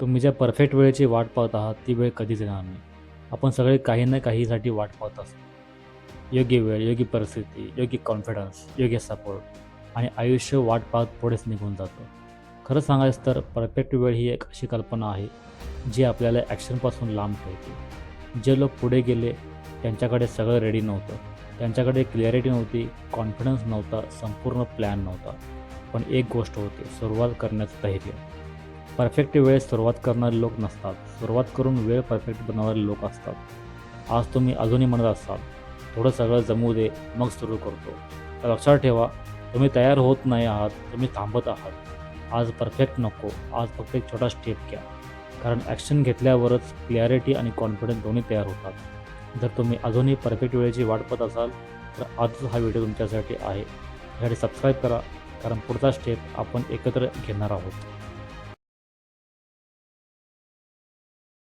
तुम्ही ज्या परफेक्ट वेळेची वाट पाहत आहात ती वेळ कधीच येणार नाही. आपण सगळे काही ना काहीसाठी वाट पाहत असतो. योग्य वेळ योग्य परिस्थिती योग्य कॉन्फिडन्स योग्य सपोर्ट आणि आयुष्य वाट पाहत पुढेच निघून जातं. खरं सांगायचं तर परफेक्ट वेळ ही एक अशी कल्पना आहे जी आपल्याला ॲक्शनपासून लांब ठेवते. जे लोक पुढे गेले त्यांच्याकडे सगळं रेडी नव्हतं. त्यांच्याकडे क्लिअरिटी नव्हती कॉन्फिडन्स नव्हता संपूर्ण प्लॅन नव्हता. पण एक गोष्ट होती सुरुवात करण्याचं धैर्य. परफेक्ट वेळेत सुरुवात करणारे लोक नसतात. सुरुवात करून वेळ परफेक्ट बनवणारे लोक असतात. आज तुम्ही अजूनही म्हणत असाल थोडं सगळं जमू दे मग सुरू करतो. तर लक्षात ठेवा तुम्ही तयार होत नाही आहात तुम्ही थांबत आहात. आज परफेक्ट नको आज फक्त एक छोटा स्टेप घ्या. कारण ॲक्शन घेतल्यावरच क्लॅरिटी आणि कॉन्फिडन्स दोन्ही तयार होतात. जर तुम्ही अजूनही परफेक्ट वेळेची वाट पाहत असाल तर आजच हा व्हिडिओ तुमच्यासाठी आहे. यासाठी सबस्क्राईब करा कारण पुढचा स्टेप आपण एकत्र घेणार आहोत.